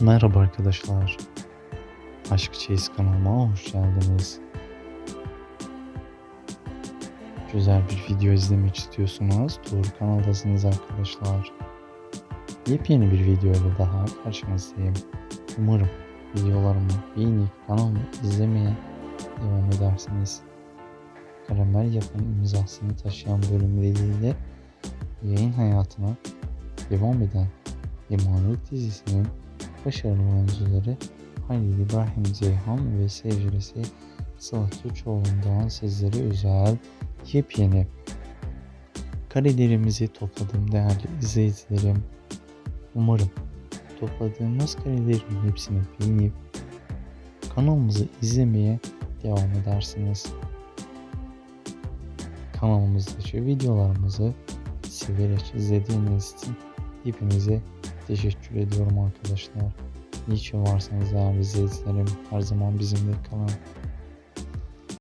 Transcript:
Merhaba arkadaşlar. Aşk Çeyiz kanalıma hoş geldiniz. Güzel bir video izlemek istiyorsunuz. Doğru kanaldasınız arkadaşlar. Yepyeni bir video ile daha karşınızdayım. Umarım videolarımı beğenip kanalımı izlemeye devam edersiniz. Karamel yapım imzasını taşıyan bölümleriyle yayın hayatına devam eden Emanet dizisinin başarılı oyuncuları Halil İbrahim Ceyhan ve sevgilisi Sıla Türkoğlu'ndan sizlere özel yepyeni karelerimizi topladım değerli izleyicilerim. Umarım topladığımız karelerin hepsini beğenip kanalımızı izlemeye devam edersiniz. Kanalımızdaki videolarımızı severek izlediğiniz için hepinize teşekkür ediyorum arkadaşlar. İyi ki varsınız değerli izleyicilerim. Her zaman bizimle kalın.